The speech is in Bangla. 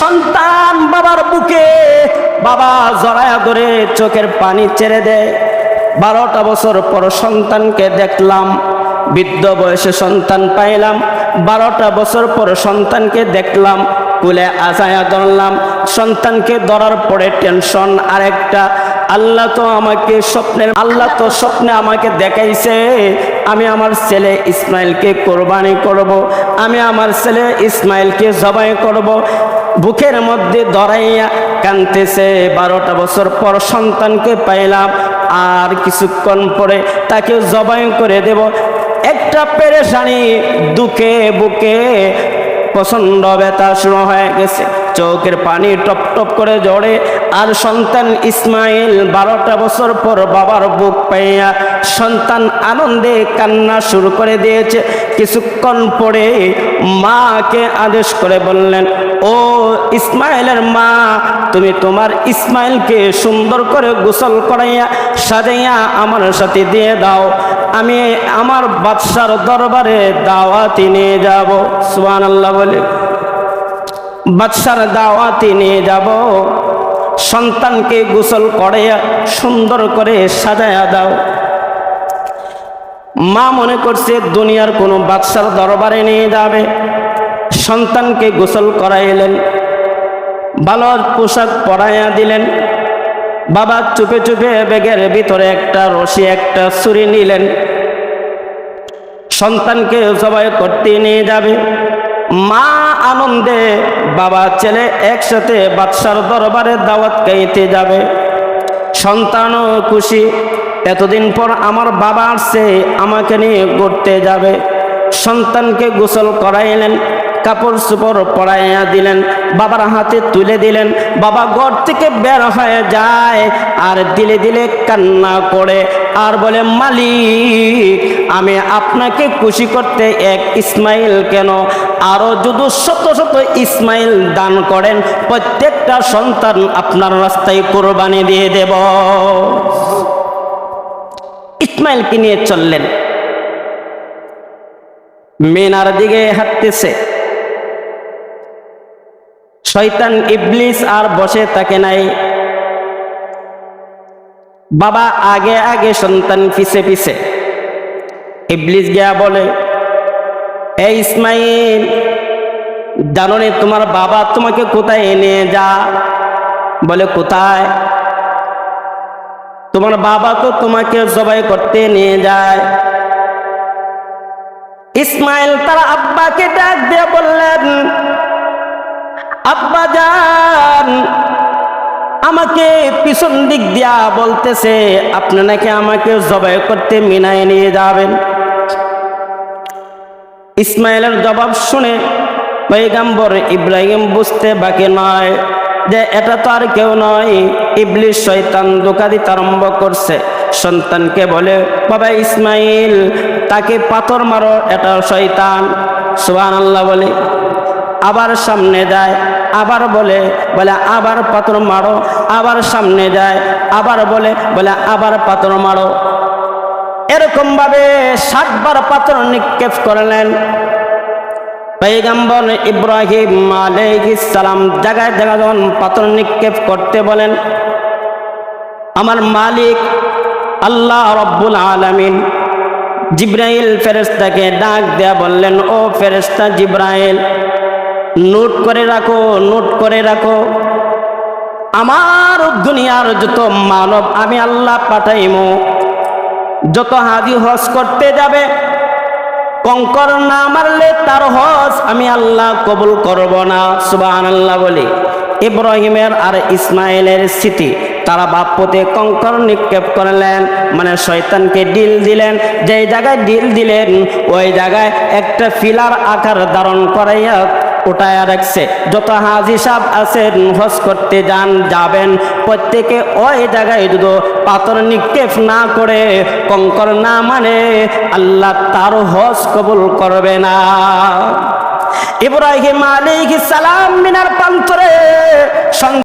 সন্তান বাবার বুকে বাবা জড়ায়া ধরে চোখের পানি ছেড়ে দেয় বারোটা বছর পর সন্তানকে দেখলাম, বৃদ্ধ বয়সে সন্তান পাইলাম। বারোটা বছর পর সন্তানকে দেখলাম, কুলে আজায়া ধরলাম। সন্তানকে ধরার পরে টেনশন আরেকটা, আল্লাহ তো আমাকে স্বপ্নের, আল্লাহ তো স্বপ্নে আমাকে দেখাইছে। আমি আমার ছেলে ইসমাইলকে কোরবানি করব। আমি আমার ছেলে ইসমাইলকে জবাই করব। বুকের মধ্যে ধরাইয়া কানতেছে বারোটা বছর পর সন্তানকে পাইলাম, আর কিছুক্ষণ পরে তাকে জবাই করে দেব একটা পেরেশানি দুকে বুকে, প্রচণ্ড ব্যথা শুরু হয়ে গেছে চোখের পানি টপ টপ করে জড়ে আর সন্তান ইসমাইল বারোটা বছর পর বাবার বুক পাইয়া সন্তান আনন্দে কান্না শুরু করে দিয়েছে। কিছুক্ষণ পরে মাকে আদেশ করে বললেন, ও ইসমাইলের মা, তুমি তোমার ইসমাইলকে সুন্দর করে গোসল করাইয়া, সাজাইয়া আমার সাথে দিয়ে দাও। আমি আমার বাদশার দরবারে দাওয়াতি নিয়ে যাব। সুবান আল্লাহ বলে। বাদশার দাওয়াতি নিয়ে যাব। সন্তানকে গোসল করে সুন্দর করে সাজায়া দাও। মা মনে করছে দুনিয়ার কোনো বাদশার দরবারে নিয়ে যাবে। সন্তানকে গোসল করাইলেন ভালো পোশাক পরাইয়া দিলেন। বাবা চুপে চুপে ব্যাগের ভিতরে একটা রশি, একটা ছুরি নিলেন। সন্তানকে জবাই করতে নিয়ে যাবে। মা আনন্দে বাবা ছেলে একসাথে বাদশার দরবারে দাওয়াত খাইতে যাবে। সন্তানও খুশি। এতদিন পর আমার বাবা আসছে, আমাকে নিয়ে ঘুরতে যাবে। সন্তানকে গোসল করাইলেন, কাপড় চোপড় পরাইয়া দিলেন, বাবার হাতে তুলে দিলেন। বাবা ঘর থেকে বের হয়ে যায় আর দিলে দিলে কান্না করে আর বলে, মালিক, আমি আপনাকে খুশি করতে এক ইসমাইল কেন? আরও যদি শত শত ইসমাইল দান করেন, প্রত্যেকটা সন্তান আপনার রাস্তায় কোরবানি দিয়ে দেব। ইসমাইলকে নিয়ে চললেন। মেনার দিকে হাঁটতেছে। শয়তান ইবলিস আর বসে থাকে নাই। বাবা আগে আগে সন্তান পিছে পিছে। ইবলিস গিয়া বলে এই ইসমাইল জানো তোমার বাবা তোমাকে কোথায় এনে যা? বলে, কোথায়? তোমার বাবা তো তোমাকে জবাই করতে নিয়ে যায়। ইসমাইল তার আব্বাকে ডাক দিয়ে বললেন, আব্বা যান আমাকে পিছন দিক দিয়া বলতেছে, আপনি নাকি আমাকে জবাই করতে মিনায় নিয়ে যাবেন? ইসমাইলের জবাব শুনে পৈগাম্বর ইব্রাহিম বুঝতে বাকি নয় যে এটা তো আর কেউ নয়। ইবলিশ শয়তান দোকা দিতে আরম্ভ করছে। সন্তানকে বলে, বাবা ইসমাইল, তাকে পাথর মারো, এটা শয়তান। সুবান আল্লাহ বলে। আবার সামনে যায়, আবার বলে বলে আবার পাথর মারো। আবার সামনে যায়, আবার বলে বলে আবার পাথর মারো। এরকম ভাবে ষাটবার পাথর নিক্ষেপ করলেন। পৈগম্বর ইব্রাহিম সালাম জায়গায় জায়গায় যখন পাথর নিক্ষেপ করতে বলেন, আমার মালিক আল্লাহ রব্বুল আলামিন জিব্রাইল ফেরেস্তাকে ডাক দেয়া বললেন, ও ফেরেস্তা জিব্রাইল, নোট করে রাখো, নোট করে রাখো। আমার দুনিয়ার যত মানব আমি আল্লাহ পাঠাইমু যত হাজি হজ করতে যাবে, কঙ্কর না মারলে তার হজ আমি আল্লাহ কবুল করব না সুবান আল্লাহ বলি। ইব্রাহিমের আর ইসমাইলের স্মৃতি, তারা বাপ্পতে কঙ্কর নিক্ষেপ করলেন মানে শয়তানকে ডিল দিলেন, যেই জায়গায় ডিল দিলেন, ওই জায়গায় একটা ফিলার আকার ধারণ করাইয়া উঠায় রাখছে। যত হাজি সাহ আছেন, হজ করতে যান, যাবেন, প্রত্যেকে ওই জায়গায় যদি পাথর নিক্ষেপ না করে, কঙ্কর না মানে আল্লাহ তার হজ কবুল করবে না। ইব্রাহিম আলাইহিস সালাম মিনার প্রান্তরে